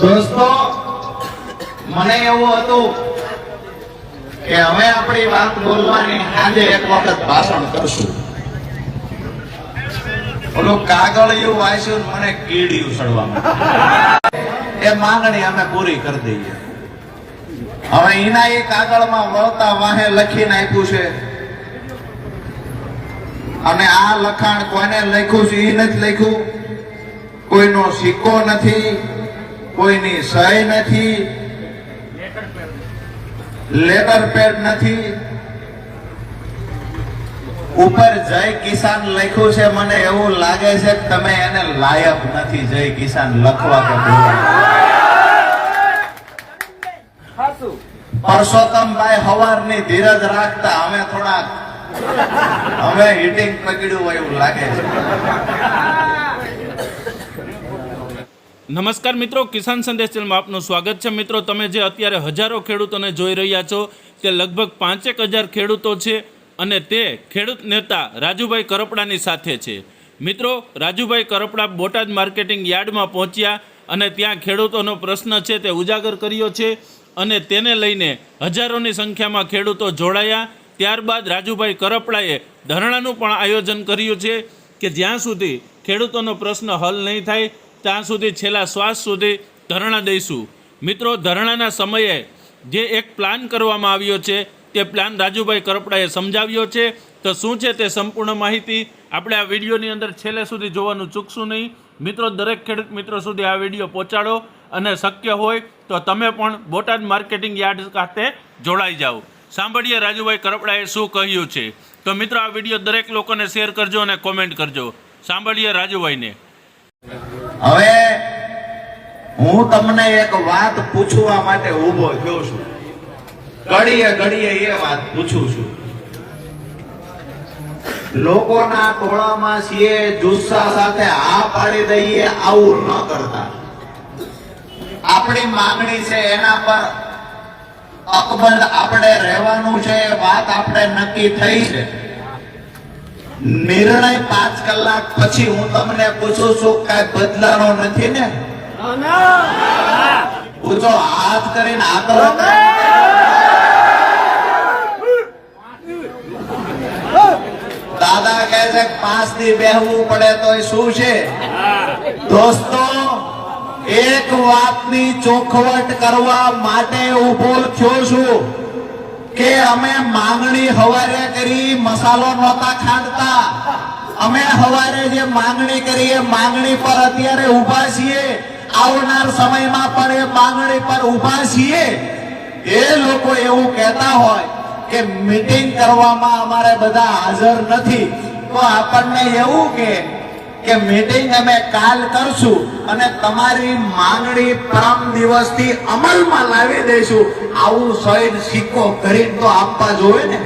દોસ્તો, મને એવું હતું કે હવે આપણી વાત બોલવાની આજે એક વખત ભાષણ કરશું. ઓલું કાગળિયું વાંચ્યું મને કીડિયું સડવા એ માંગણી અમે પૂરી કરી દઈએ. હવે એના એ કાગળમાં વળતા વાહે લખીને આપ્યું છે. અને આ લખાણ કોને લખ્યું છે? એ નથી લખ્યું. કોઈનો સિક્કો નથી. કોઈની સહી નથી લેટર પેડ નથી. ઉપર જય કિસાન લખ્યું છે, મને એવું લાગે છે કે તમે એને લાયક નથી, જય કિસાન લખવા કે બોલવા પરસોત્તમભાઈ હવારની ધીરજ રાખતા અમે થોડા હવે હિટિંગ પકડ્યું હોય એવું લાગે છે. નમસ્કાર મિત્રો, કિસાન સંદેશ ચેનલમાં આપનું સ્વાગત છે. મિત્રો, તમે જે અત્યારે હજારો ખેડૂતોને જોઈ રહ્યા છો તે લગભગ પાંચેક હજાર ખેડૂતો છે અને તે ખેડૂત નેતા રાજુભાઈ કરપડાની સાથે છે. મિત્રો, રાજુભાઈ કરપડા બોટાદ માર્કેટિંગ યાર્ડમાં પહોંચ્યા અને ત્યાં ખેડૂતોનો પ્રશ્ન છે તે ઉજાગર કર્યો છે અને તેને લઈને હજારોની સંખ્યામાં ખેડૂતો જોડાયા. ત્યારબાદ રાજુભાઈ કરપડાએ ધરણાનું પણ આયોજન કર્યું છે કે જ્યાં સુધી ખેડૂતોનો પ્રશ્ન હલ નહીં થાય ત્યાં સુધી, છેલ્લા શ્વાસ સુધી ધરણા દઈશું. મિત્રો, ધરણાના સમયે જે એક પ્લાન કરવામાં આવ્યો છે, તે પ્લાન રાજુભાઈ કરપડાએ સમજાવ્યો છે. તો શું છે તે સંપૂર્ણ માહિતી? આપણે આ વિડીયોની અંદર છેલ્લે સુધી જોવાનું ચૂકશું નહીં. મિત્રો, દરેક ખેડૂત મિત્રો સુધી આ વીડિયો પહોંચાડો અને શક્ય હોય તો તમે પણ બોટાદ માર્કેટિંગ યાર્ડ ખાતે જોડાઈ જાઓ. સાંભળીએ રાજુભાઈ કરપડાએ શું કહ્યું છે. તો મિત્રો, આ વીડિયો દરેક લોકોને શેર કરજો અને કોમેન્ટ કરજો. સાંભળીએ રાજુભાઈને. હવે હું તમને એક વાત પૂછવા માટે ઊભો થયો છું. ઘડીએ ઘડીએ એ વાત પૂછું છું. લોકોના ટોળામાં છીએ, જુસ્સા સાથે આ પાડી દઈએ, આવું ન કરતા. આપણી માંગણી છે એના પર અકબંધ આપણે રહેવાનું છે, વાત આપણે નક્કી થઈ છે. નિર્ણય પાંચ કલાક પછી હું તમને પૂછું છું કઈ બદલાનો નથી ને? પૂછો હાથ કરીને કરો. દાદા કહે છે પાંચથી બેહવું પડે તો શું છે? દોસ્તો એક વાતની ચોખવટ કરવા માટે ઊભો થયો છું. કે અમે માંગણી હવારે કરી મસાલો નહોતા ખાંડતા. અમે હવારે જે માંગણી કરી એ માંગણી પર અત્યારે ઊભા છીએ. આવનાર સમયમાં પણ એ માંગણી પર ઊભા છીએ. એ લોકો એવું કહેતા હોય કે મીટિંગ કરવામાં અમારે બધા હાજર નથી. તો આપણને એવું કે કે મીટિંગ અમે કાલ કરશું અને તમારી માંગણી પરમ દિવસથી અમલમાં લાવી દઈશું. આવું સહીદ સિક્કો કરીને તો આપવા જોવે ને?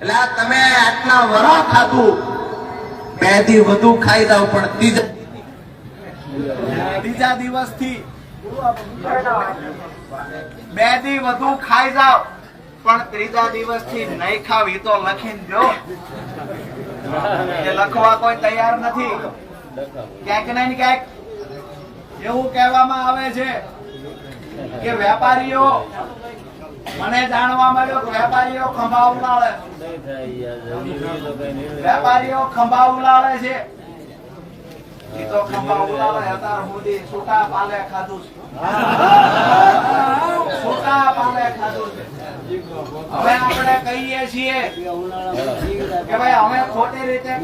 એટલે તમે આટલા વરા ખાધું. બેથી વધુ ખાઈ જાવ પણ ત્રીજા ત્રીજા દિવસથી બેથી વધુ ખાઈ જાવ પણ ત્રીજા દિવસથી નહીં ખાવ તો લખીને જો એ લખવા કોઈ તૈયાર નથી. ક્યાંક ને ક્યાંક એવું કહેવામાં આવે છે કે વેપારીઓ મને જાણવા મળ્યું કે વેપારીઓ ખંભા ઉલાળે વેપારીઓ ખંભા ઉલાળે છે.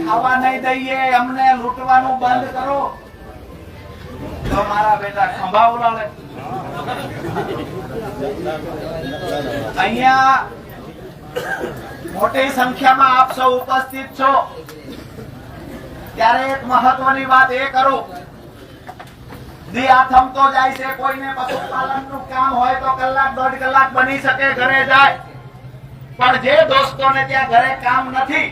ખાવા નહીં દઈએ, અમને લૂંટવાનું બંધ કરો. તો મારા બેટા ખંભા ઉલાળે અહીંયા મોટી સંખ્યામાં આપ સૌ ઉપસ્થિત છો. ત્યારે એક મહત્વની વાત એ કરું. દી આ થમતો જાય છે કોઈને પશુપાલનનું કામ હોય તો કલાક દોઢ કલાક બની શકે ઘરે જાય. પણ જે દોસ્તોને ત્યાં ઘરે કામ નથી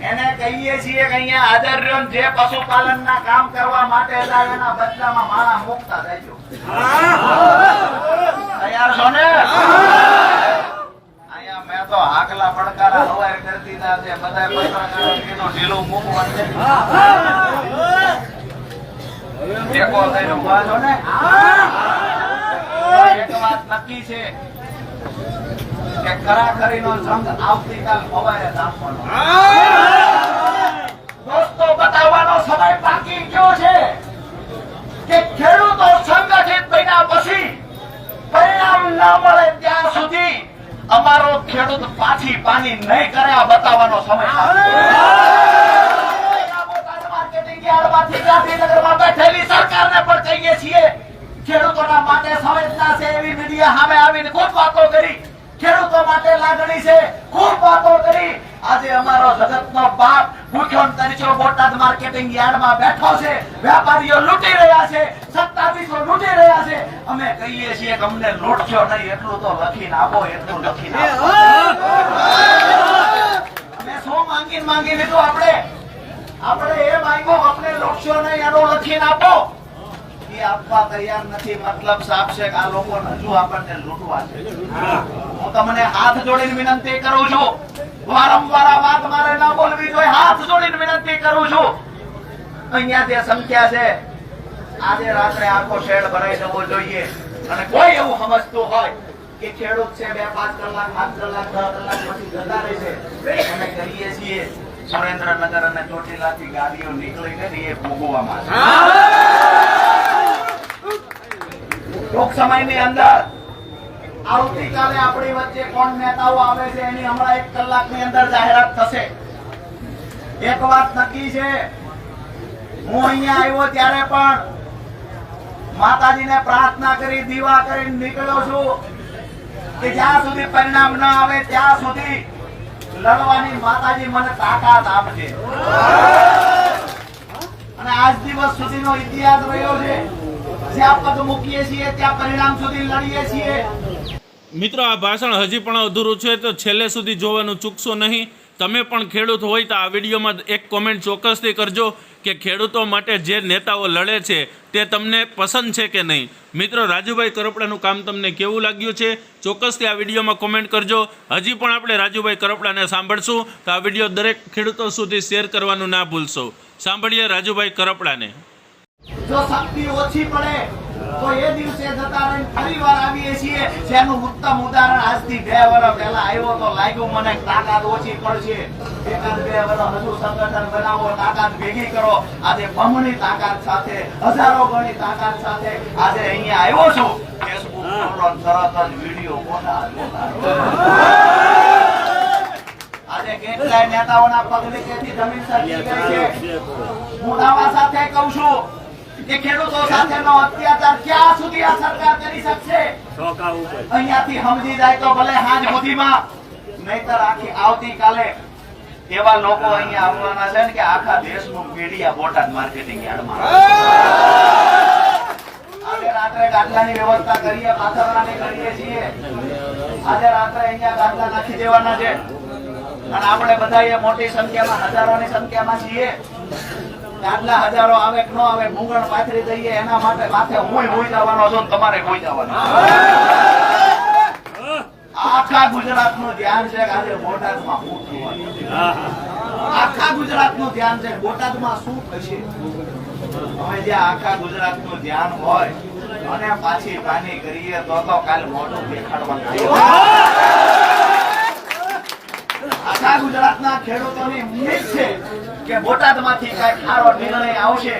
એને કહીએ છીએ કે અહીંયા હાજર રહ્યો જે પશુપાલન ના કામ કરવા માટે જાય એના બદલામાં માણા મુકતા જજો તૈયાર છો ને? મેં પડકારા હવાય કરતી ના છે બધા પત્રકારો એનો ઢીલો મૂકવાનું છે. ટેકો થઈને ઊભા છો ને? એક વાત નક્કી છે કે ખરાખરીનો સંઘ આવતીકાલ સવારે દાખવાનો દોસ્તો, બતાવવાનો સમય બાકી ગયો છે કે ખેડૂતો સંગઠિત બન્યા પછી પરિણામ ના મળે ત્યાં સુધી અમારો ખેડૂત પાછી પાની નહીં કરે, આ બતાવવાનો સમય સરકારને પણ કહીએ છીએ, ખેડૂતોના માટે સંવેદના છે એવી મીડિયા સામે આવીને ખૂબ વાતો કરી. ખેડૂતો માટે લાગણી છે. ખૂબ વાતો કરી. આજે અમારો જગતનો બાપ ભૂખ્યો બોટાદ માર્કેટિંગ યાર્ડમાં બેઠો છે. વેપારીઓ લૂંટી રહ્યા છે. સત્તાધીશો લૂંટી રહ્યા છે. અમે કહીએ છીએ કે અમને લૂંટશો નહીં. એટલું તો લખીને આપો એટલું લખીને આપો. અમે શું માંગીને માંગી લીધું આપણે? આપણે એ માંગ્યો અમને લૂંટશો નહીં એનું લખીને આપો. એ આપવા તૈયાર નથી. મતલબ સાફ છે કે આ લોકો હજુ આપણને લૂંટવા છે. હું તમને હાથ જોડીને વિનંતી કરું છું. વારંવાર આ વાત મારે ના બોલવી જોઈએ. હાથ જોડીને વિનંતી કરું છું. અહીંયા જે સંખ્યા છે આજે રાત્રે આખો શેડ ભરાઈ જવો જોઈએ. અને કોઈ એવું સમજતું હોય કે ખેડૂત છે બે પાંચ કલાક પાંચ કલાક દસ કલાક પછી જતા રહેશે અમે કહીએ છીએ. સુરેન્દ્રનગર અને ચોટીલાથી ગાડીઓ નીકળી ગઈ એ ભોગવવામાં ટૂંક સમયની અંદર આવતીકાલે આપણી વચ્ચે કોણ નેતાઓ આવે છે એની હમણાં એક કલાકની અંદર જાહેરાત થશે. એક વાત નક્કી છે, હું અહીંયા આવ્યો ત્યારે પણ માતાજીને પ્રાર્થના કરી, દીવા કરી નીકળ્યો છું કે જ્યાં સુધી પરિણામ ના આવે ત્યાં સુધી લડવાની માતાજી મને તાકાત આપશે. અને આજ દિવસ સુધીનો ઇતિહાસ રહ્યો છે, જ્યાં પદ મૂકીએ છીએ, ત્યાં પરિણામ સુધી લડીએ છીએ. મિત્રો, આ ભાષણ હજી પણ અધૂરું છે, તો છેલ્લે સુધી જોવાનું ચૂકશો નહીં. તમે પણ ખેડૂત હોય તો આ વિડીયોમાં એક કોમેન્ટ ચોક્કસથી કરજો કે ખેડૂતો માટે જે નેતાઓ લડે છે, તે તમને પસંદ છે કે નહીં. મિત્રો, રાજુભાઈ કરપડાનું કામ તમને કેવું લાગ્યું છે? ચોક્કસથી આ વિડીયોમાં કોમેન્ટ કરજો. હજી પણ આપણે રાજુભાઈ કરપડાને સાંભળશું, તો આ વીડિયો દરેક ખેડૂતો સુધી શેર કરવાનું ના ભૂલશો. સાંભળીએ રાજુભાઈ કરપડાને. જો શક્તિ ઓછી પડે તો એ દિવસે જતા રહીને ફરી વાર આવીએ છીએ. જેનું ઉત્તમ ઉદાહરણ આજથી બે વર્ષ પહેલા આવ્યો તો લાગ્યું મને તાકાત ઓછી પડશે. એકાદ બે વર્ષ હજુ સંગઠન બનાવો તાકાત ભેગી કરો. આજે બમણી તાકાત સાથે હજારો ગણી તાકાત સાથે આજે અહીંયા આવ્યો છું. ફેસબુક તરત જ વીડિયો પોતા આજે કેટલાય નેતાઓના પગલે નીચેથી જમીન સરકી ગઈ છે. હું દાવા સાથે કહું છું કે ખેડૂતો સાથેનો અત્યાચાર ક્યાં સુધી આ સરકાર કરી શકશે? અહીંયાથી સમજી જાય તો ભલે હાજ સુધીમાં નહીતર આખી આવતીકાલે એવા લોકો અહીંયા આવવાના છે ને કે આખા દેશનું મીડિયા બોટાદ માર્કેટિંગ યાર્ડમાં. રાત્રે ગાટલાની વ્યવસ્થા કરીએ પાથરવાની કરીએ છીએ. આજે રાત્રે અહીંયા ગાટલા નાખી દેવાના છે. અને આપણે બધા મોટી સંખ્યામાં હજારોની સંખ્યામાં છીએ. આટલા હજારો આવે ન આવે મૂંગણ પાથરી દઈએ, એના માટે માથે હું હોઈ જવાનો છું તમારે હોઈ જવાનો આખા ગુજરાતનું ધ્યાન છે આજે બોટાદમાં શું થવાનું આખા ગુજરાતનું ધ્યાન છે બોટાદમાં શું થશે? હવે જે આખા ગુજરાતનું ધ્યાન હોય અને પાછી પાની કરીએ તો તો કાલ મોઢું દેખાડવાનું આખા ગુજરાતના ખેડૂતોની ઉમ્મીદ છે કે બોટાદમાંથી કઈ ખારો નિર્ણય આવશે?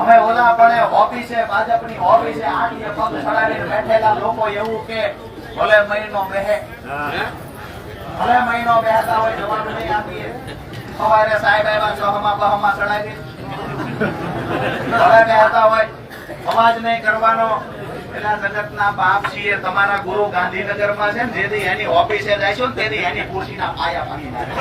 અમે ઓલા પણ ઓફિસે ભાજપની ઓફિસે આડીએ પગ ચડાવીને બેઠેલા લોકો એવું કે ભલે મહિનો બેહે. ભલે મહિનો બેહતા હોય જવાબ નહીં આપીએ. સવારે સાહેબ આવ્યા છહમાં બહમાં ચડાવી ભલે બેહતા હોય અવાજ નહીં કરવાનો. પેલા જગતના બાપ છીએ તમારા ગુરુ ગાંધીનગરમાં છે ને જેથી એની ઓફિસે જાય છો ને તેથી એની ખુરશીના પાયા પાણી નાખે.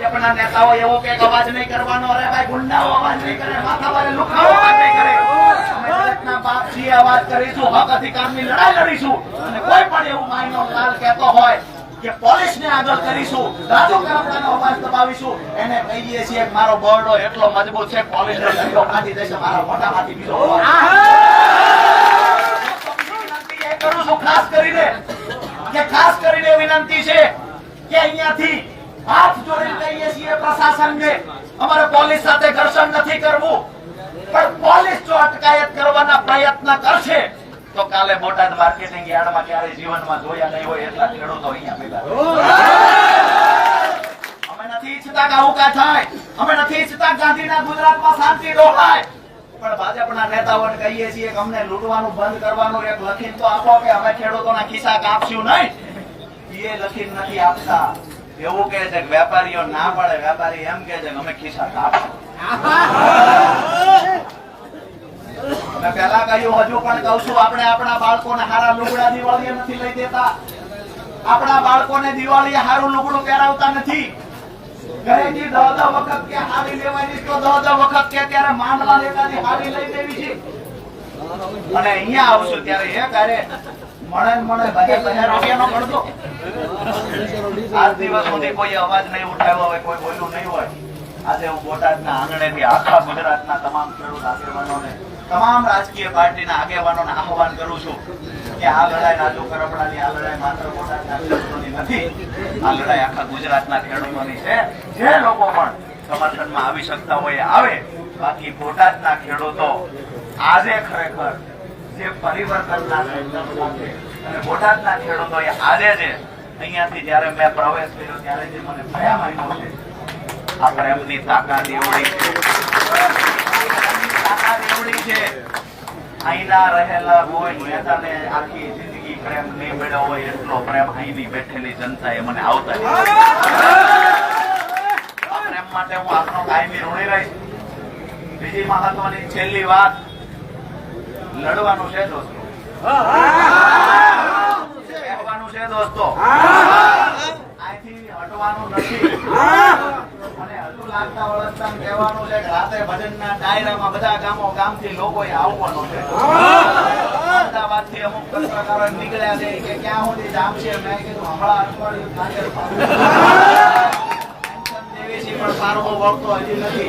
ભાજપના નેતાઓ એવું કે અવાજ નહીં કરવાનો. અરે ભાઈ ગુંડાઓ અવાજ નહીં કરે માથાવાળે લુખાઓ અવાજ નહીં કરે. અમે દરેકના બાપ છીએ અવાજ કરીશું હક અધિકારની લડાઈ લડીશું. અને કોઈ પણ એવું માયનો લાલ કહેતો હોય કે પોલીસને આગળ કરીશું રાજુ કરપડાનો અવાજ દબાવીશું એને કહીએ છીએ કે મારો બરડો એટલો મજબૂત છે પોલીસનો દંડો કાઢી દેશે મારા મોઢામાંથી બીજો કરું છું ખાસ કરીને કે ખાસ કરીને વિનંતી છે કે અહીંયાથી હાથ જોડી લઈએ છીએ પ્રશાસનને. અમારે પોલીસ સાથે ઘર્ષણ નથી કરવું. પણ પોલીસ જો અટકાયત કરવાના પ્રયત્ન કરશે, તો કાલે બોટાદ માર્કેટિંગ યાર્ડમાં ક્યારે જીવનમાં જોયા નહીં હોય એટલા ખેડૂતો અહીંયા ભેગા અમે નથી ઈચ્છતા કે આવું કા થાય. અમે નથી ઈચ્છતા ગાંધીના ગુજરાતમાં શાંતિ ડોલાય પણ ભાજપના નેતાઓને કહીએ છીએ કે અમને લૂંટવાનું બંધ કરવાનું એક લખીન તો આપો કે અમે ખેડૂતોના ખિસ્સા કાપશું નહીં. એ લખીન નથી આપતા. એવું કે છે કે વેપારીઓ ના પાડે, વેપારી એમ કે છે અમે ખિસ્સા કાપશું મેં પહેલા કહ્યું, હજુ પણ કહું છું, આપણે આપણા બાળકોને હારા લુગડા દિવાળીએ નથી લઈ દેતા. આપણા બાળકોને દિવાળીએ હારું લુગડું પહેરાવતા નથી. ઘરેથી દહ વખત કે હારી લેવાની, તો દહ વખત કે ત્યારે માંડલા લેતાની હારી લઈ દેવી છે. અને અહીંયા આવશું ત્યારે એ કરે તમામ રાજકીય પાર્ટીના આગેવાનોને આહવાન કરું છું કે આ લડાઈ રાજુ કરપડાની, આ લડાઈ માત્ર બોટાદના ખેડૂતોની નથી, આ લડાઈ આખા ગુજરાતના ખેડૂતોની છે. જે લોકો પણ સમર્થનમાં આવી શકતા હોય આવે. બાકી બોટાદના ખેડૂતો આજે ખરેખર જે પરિવર્તનના સંકલ્પમાં છે અને બોટાદના ખેડૂતોએ આજે જે અહીંયાથી જ્યારે મેં પ્રવેશ કર્યો, ત્યારે જે મને ભયા માન્યો છે, આ પ્રેમની તાકાત એવડી તાકાત એવડી છે. અહીંના રહેલા કોઈ નેતાને આખી જિંદગી પ્રેમ નહીં મળ્યો હોય, એટલો પ્રેમ અહીંની બેઠેલી જનતાએ મને આવતા પ્રેમ માટે હું આપનો કાયમી ઋણી રહીશ. બીજી મહત્વની છેલ્લી વાત લડવાનું છે દોસ્તો. કહેવાનું છે નથી. હજુ લાગતા વળગતા કહેવાનું છે કે ભજનના ડાયરામાં બધા ગામો ગામથી લોકોએ આવવાનું છે. અમદાવાદથી અમુક નીકળ્યા છે કે ક્યાં સુધી જામશે મેં કીધું, હમણાં અઠવાડિયું પણ સારો વળતો હજી નથી.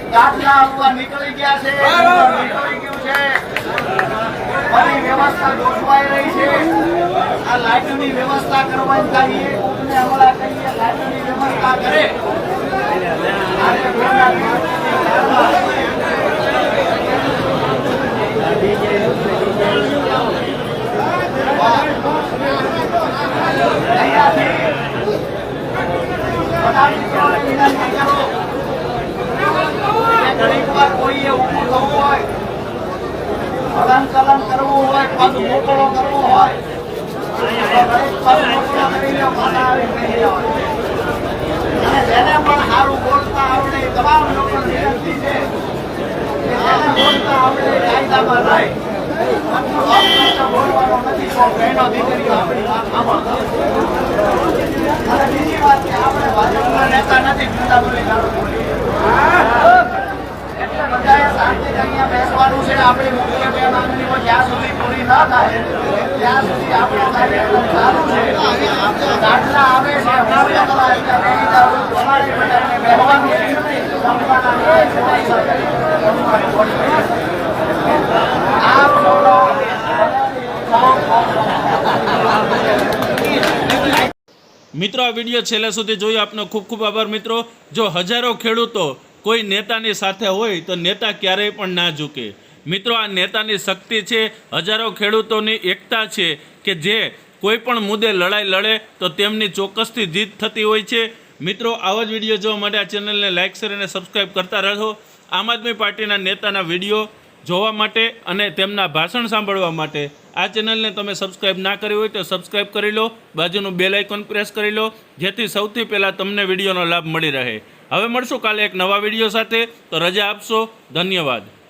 ગાંઠના આવવા નીકળી ગયા છે. નીકળી ગયું છે. બધી વ્યવસ્થા ગોઠવાઈ રહી છે. આ લાઈટની વ્યવસ્થા કરવાની કહીએ. વ્યવસ્થા કરે. અહીંયાથી બધા મિત્રોને વિનંતી કરું. કે વાર કોઈએ ઊભું થવું હોય. હલન ચલન કરવું હોય પગ મોકળો કરવો હોય. અને જેને પણ સારું બોલતા આવડે તમામ લોકોને વિનંતી છે નથી વાત અને બીજી વાત કે આપણે ભાજપના નેતા નથી, જુદા બોલી મિત્રો આ વીડિયો છેલ્લે સુધી જોઈ આપનો ખૂબ ખૂબ આભાર મિત્રો. જો હજારો ખેડૂતો કોઈ નેતાની સાથે હોય તો નેતા ક્યારેય પણ ના ઝૂકે. મિત્રો, આ નેતાની શક્તિ છે, હજારો ખેડૂતોની એકતા છે કે જે કોઈ પણ મુદ્દે લડાઈ લડે તો તેમની ચોક્કસથી જીત થતી હોય છે. મિત્રો, આવા જ વીડિયો જોવા માટે આ ચેનલને લાઇક શેર અને સબસ્ક્રાઈબ કરતા રહો. આમ આદમી પાર્ટીના નેતાના વીડિયો જોવા માટે અને તેમના ભાષણ સાંભળવા માટે આ ચેનલને તમે સબસ્ક્રાઇબ ના કરી હોય તો સબસ્ક્રાઇબ કરી લો, બાજુનું બેલ આઇકોન પ્રેસ કરી લો, જેથી સૌથી પહેલાં તમને વિડીયોનો લાભ મળી રહે. હવે મળશું કાલે એક નવા વીડિયો સાથે. તો રજા આપશો. ધન્યવાદ.